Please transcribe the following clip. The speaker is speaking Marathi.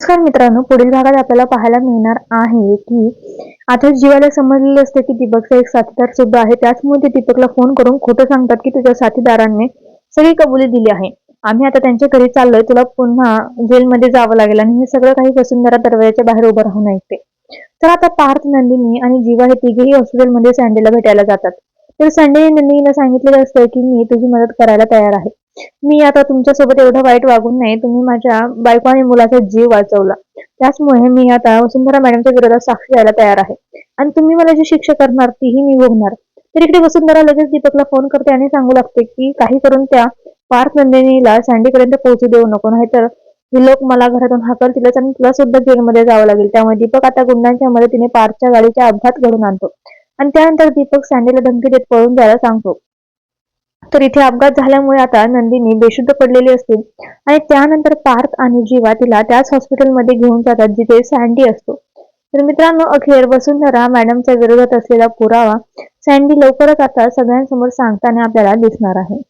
नमस्कार मित्रांनो पुढील भागात आपल्याला पाहायला मिळणार आहे की आता जीवाला समजलेलं असतं की दीपकचा एक साथीदार सुद्धा आहे. त्याचमुळे ते दीपकला फोन करून खोटं सांगतात की तुझ्या साथीदारांनी सगळी कबुली दिली आहे. आम्ही आता त्यांच्या घरी चाललोय. तुला पुन्हा जेलमध्ये जावं लागेल आणि हे सगळं काही वसुंधरा दरवाजाच्या बाहेर उभं राहून ऐकते. तर आता पार्थ नंदिनी आणि जीवा हे तिघेही हॉस्पिटलमध्ये सँडेला भेटायला जातात. तर संडे नंदिनीला सांगितलेलं असतं की मी तुझी मदत करायला तयार आहे. मी आता तुमच्यासोबत एवढं वाईट वागून नाही तुम्ही माझ्या बायको आणि मुलाचा जीव वाचवला. त्याचमुळे मी आता वसुंधरा मॅडमच्या विरोधात साक्षी द्यायला तयार आहे. आणि तुम्ही मला जी शिक्षा करणार तीही मी भोगणार. तर इकडे वसुंधरा लगेच दीपकला फोन करते आणि सांगू लागते की काही करून त्या पार्थ नंदिनीला सँडीपर्यंत पोहोचू देऊ नको नाही तर ही लोक मला घरातून हाकलतीलच आणि तुला सुद्धा जेलमध्ये जावं लागेल. त्यामुळे दीपक आता गुंडांच्या मदतीने पार्थच्या गाडीचा अपघात घडून आणतो. आणि त्यानंतर दीपक सँडीला धमकी देत पळून जायला सांगतो. तर इथे अपघात झाल्यामुळे आता नंदिनी बेशुद्ध पडलेली असते. आणि त्यानंतर पार्थ आणि जीवा तिला त्याच हॉस्पिटलमध्ये घेऊन जातात जिथे सँडी असतो. तर मित्रांनो अखेर वसुंधरा मॅडमच्या विरोधात असलेला पुरावा सँडी लवकरच आता सगळ्यांसमोर सांगताना आपल्याला दिसणार आहे.